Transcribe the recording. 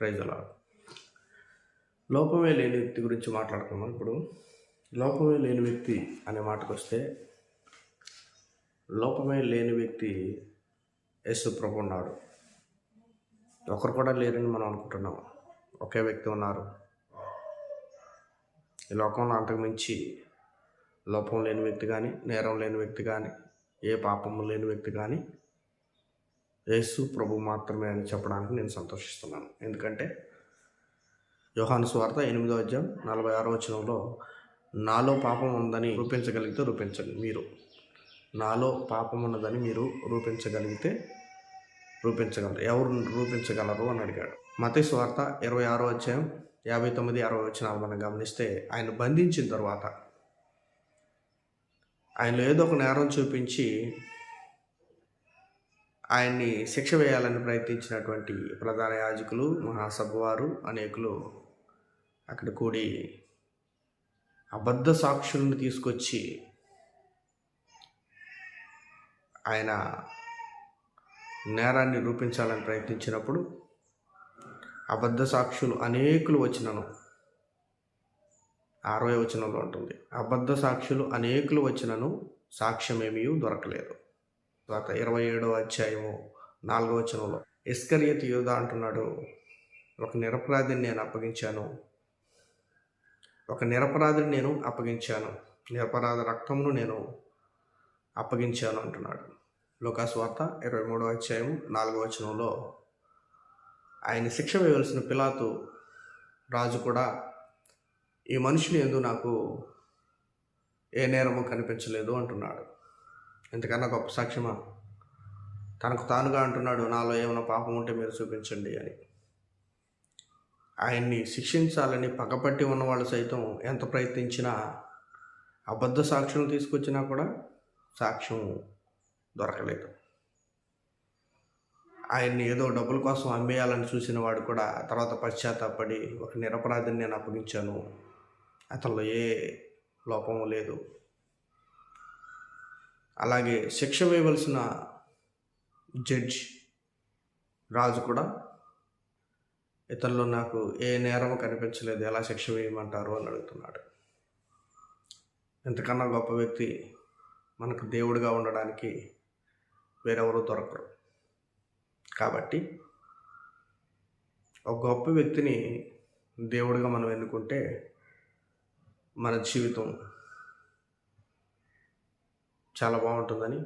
Praise అలా లోపమే లేని వ్యక్తి గురించి మాట్లాడుకున్నాం ఇప్పుడు. లోపమే లేని వ్యక్తి అనే మాటకు వస్తే లోపమే లేని వ్యక్తి యేసు ప్రభు ఉన్నాడు. ఒకరు కూడా లేరని మనం అనుకుంటున్నాం. ఒకే వ్యక్తి ఉన్నారు. ఈ లోకంలో అంతకు మించి లోపం లేని వ్యక్తి కానీ నేరం లేని వ్యక్తి కానీ ఏ పాపము లేని వ్యక్తి కానీ యేసు ప్రభు మాత్రమే అని చెప్పడానికి నేను సంతోషిస్తున్నాను. ఎందుకంటే యోహాను స్వార్థ ఎనిమిదో అధ్యాయం నలభై ఆరో వచనంలో నాలో పాపం ఉందని రూపించగలిగితే రూపించండి మీరు. నాలో పాపం ఉన్నదని మీరు రూపించగలిగితే రూపించగలరు. ఎవరు రూపించగలరు? అని అడిగాడు. మత స్వార్థ ఇరవై ఆరో అధ్యాయం యాభై తొమ్మిది అరవై వచనాలు మనం గమనిస్తే ఆయన బంధించిన తర్వాత ఆయనలో ఏదో ఒక నేరం చూపించి ఆయన్ని శిక్ష వేయాలని ప్రయత్నించినటువంటి ప్రధాన యాజకులు మహాసభవారు అనేకులు అక్కడ కూడి అబద్ధ సాక్షులను తీసుకొచ్చి ఆయన నేరాన్ని రూపించాలని ప్రయత్నించినప్పుడు అబద్ధ సాక్షులు అనేకులు వచ్చినను అరవై వచనంలో ఉంటుంది అబద్ధ సాక్షులు అనేకులు వచ్చినను సాక్ష్యమేమీ దొరకలేదు. తర్వాత ఇరవై ఏడవ అధ్యాయము నాలుగవ వచనంలో. ఇస్కరియత్ యోధ అంటున్నాడు ఒక నిరపరాధిని నేను అప్పగించాను. ఒక నిరపరాధిని నేను అప్పగించాను. నిరపరాధ రక్తమును నేను అప్పగించాను అంటున్నాడు. లోకాస్వార్త ఇరవై మూడవ అధ్యాయం నాలుగవ వచనంలో ఆయన శిక్ష వేయవలసిన పిలాతు రాజు కూడా ఈ మనిషిని ఎందు నాకు ఏ నేరము కనిపించలేదు అంటున్నాడు. ఇంతకన్నా గొప్ప సాక్ష్యమా? తనకు తానుగా అంటున్నాడు నాలో ఏమైనా పాపం ఉంటే మీరు చూపించండి అని. ఆయన్ని శిక్షించాలని పగపట్టి ఉన్నవాళ్ళు సైతం ఎంత ప్రయత్నించినా అబద్ధ సాక్ష్యం తీసుకొచ్చినా కూడా సాక్ష్యం దొరకలేదు. ఆయన్ని ఏదో డబ్బుల కోసం అమ్మేయాలని చూసిన వాడు కూడా తర్వాత పశ్చాత్తాపడి ఒక నిరపరాధిని నేను అప్పగించాను అతనిలో ఏ లోపము లేదు. అలాగే శిక్ష వేయవలసిన జడ్జ్ రాజు కూడా ఇతనిలో నాకు ఏ నేరం కనిపించలేదు ఎలా శిక్ష వేయమంటారు అని అడుగుతున్నాడు. ఎంతకన్నా గొప్ప వ్యక్తి మనకు దేవుడిగా ఉండడానికి వేరెవరూ దొరకరు. కాబట్టి ఒక గొప్ప వ్యక్తిని దేవుడిగా మనం ఎన్నుకుంటే మన జీవితం చాలా బాగుంటుందని